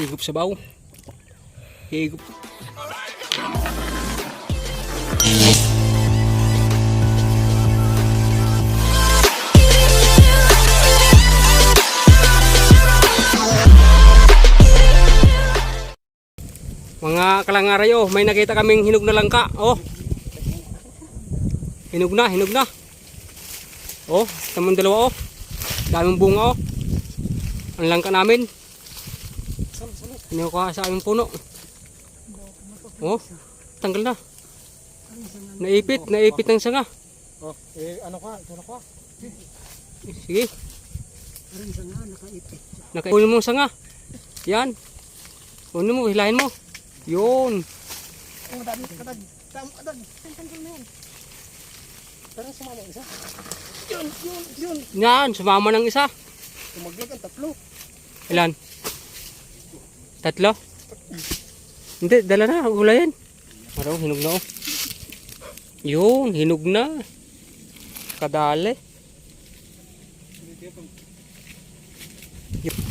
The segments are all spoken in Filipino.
Higop sa baw. Higop. Mga kalangaray oh, may nakita kaming hinog na langka. Oh. Hinog na, hinog na. Oh, tamang dalawa oh. Daming bunga oh. Ang langka namin. Ano ka sa aming puno? Oh, tanggal na. Naipit, naipit ng sanga. Oh, eh, ano ka? Ano ka? Sige. Parang sa nga, nakaipit. Nakakunin mo ang sanga. Yan. Kunin mo, hilahin mo. Yun. Oh, dami, kadag. Tama, kadag. Tanggal na yan. Parang sumama isa. Yun, yun, yun. Yan, sumama ng isa. Tumaglag ang tatlo. Ilan? Tatlo? Hindi, dala na. Gulayan. Araw, hinog na oh. Yun, hinog na. Kadali.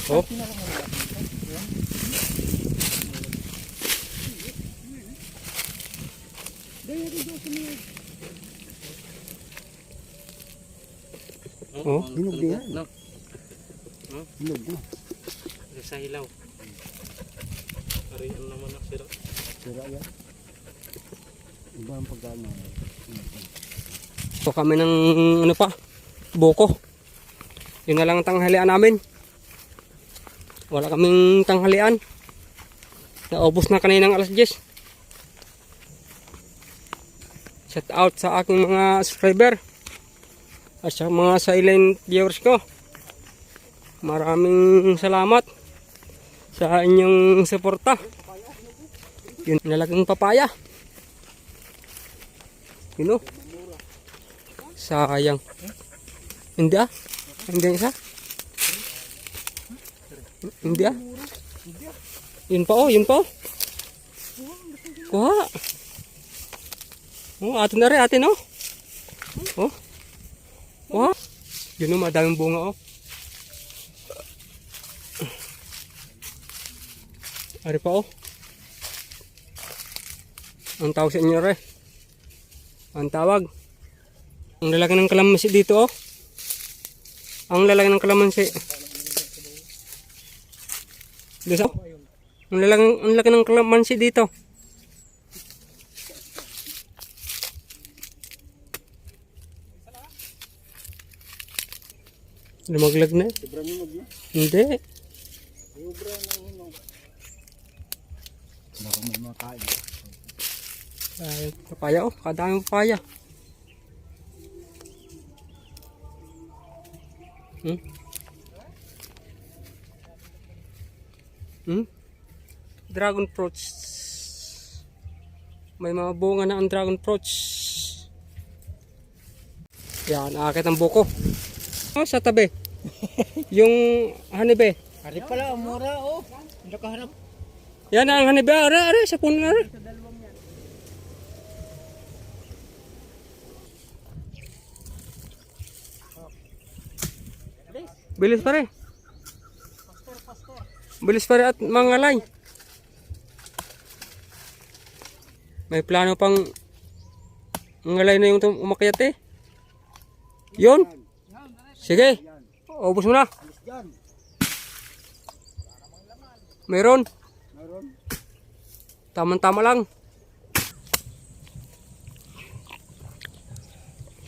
Oh, oh. Hinog din yan. No. Hinog na. Sa hilaw. Arian naman ang sira. Sira yan. Iba ang pagkano. So kami ng ano pa, buko. Yun na lang ang tanghalian namin. Wala kaming tanghalian. Naubos na kaninang alas 10. Shout out sa aking mga subscriber. At sa mga silent viewers ko. Maraming salamat sa inyong suporta. Yun, nalagang papaya. Yun o. Sayang. Hindi ah. Hindi isa. Hindi ah. Yun pa oh, yun pa oh. Kuha. Oh, atin na rin, atin oh. Oh. Kuha. Yun oh, madaming bunga oh. Ari pa oh. Ang tawag sa inyo rin. Ang tawag. Ang lalaki ng kalamansi dito oh. Ang lalaki ng kalamansi. Dito. Ang lalaki, ang lalaki ng kalamansi dito. Lumaglag na. Sobrang yun. Hindi. Sobra ng Baka may makain. Ay, papaya oh. Kadaming papaya. Hmm? Hmm? Dragon fruits. May mga bunga na ang dragon fruits. Yan, akit ang buko. Oh, sa tabi. Yung hanibe. Hari pala, mura oh. Hindi ka hanap. Yan ang hanibe. Ara, ara, sa puno na. ara. Bilis pare. Bilis pare at mangalay. May plano pang mangalay na yung umakyat eh. Yun. Sige. Ubus mo na. Meron. Tama-tama lang.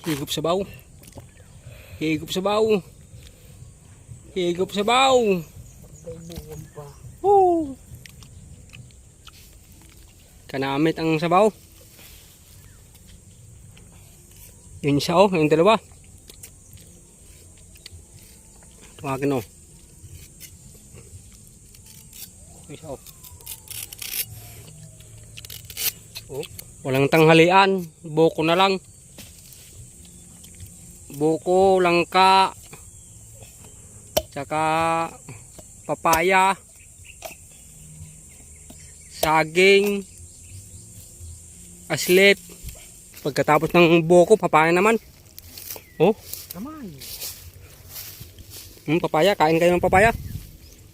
Higop sa baw. Higop sa baw. Higop sa baw. Woo! Kanamit ang sabaw. Yun siya oh, yung dalawa. Tumakin oh. Yun siya oh. Oh, walang tanghalian, buko na lang. Buko, langka, tsaka papaya, saging, aslit. Pagkatapos ng buko, papaya naman. Oh, Kamay. hmm, papaya, kain kayo ng papaya.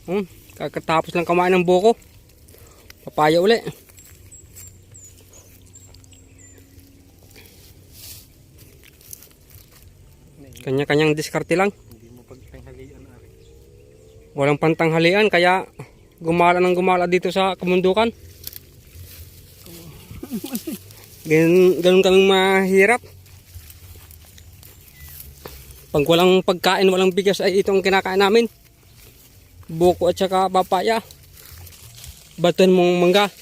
Hmm, Kakatapos lang kumain ng buko. Papaya uli. Kanya-kanyang diskarte lang. Hindi mo pagtanghalian ari. Walang pantanghalian kaya gumala ng gumala dito sa kamundukan. Ganun, ganun kaming mahirap. Pag walang pagkain, walang bigas ay itong kinakain namin. Buko at saka papaya. Baton mong mangga.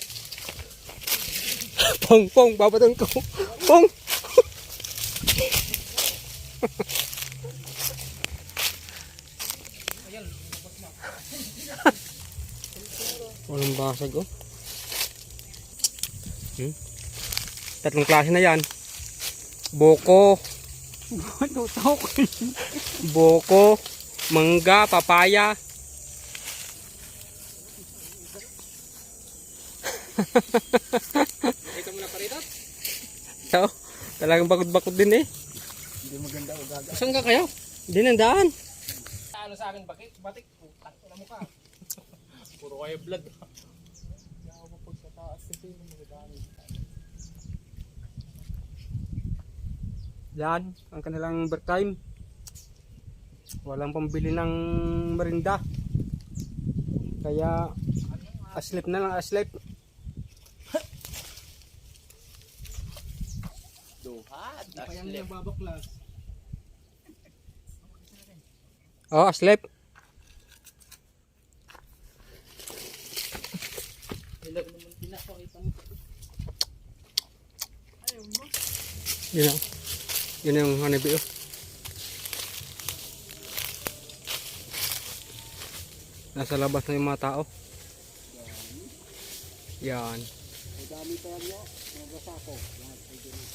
pong, pong, babaton ko. Pong! Basag oh. Hmm? Tatlong klase na yan. Boko, Tutok. boko, mangga, papaya. Ito mo na parito? So, talagang bakod-bakod din eh. Hindi maganda o gaga. Saan ka kayo? Hindi nandaan. Ano sa akin bakit? Batik. Putang ina mo ka. Puro kayo blood. Kaya ako pag sa taas kasi yung mga dami. Yan, ang kanilang overtime. Walang pambili ng merinda. Kaya, aslip na lang, aslip. Yung babaklas. Oh, aslip. Ilag naman mo. Ayaw mo. Yun ang, ang honeybee oh. Nasa labas na yung mga tao. Yan.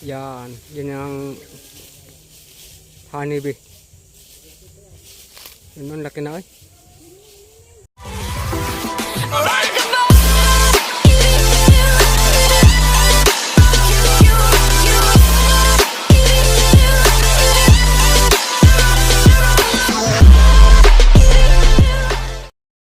Yan. Yan. Ang honeybee. Yun ang laki na eh.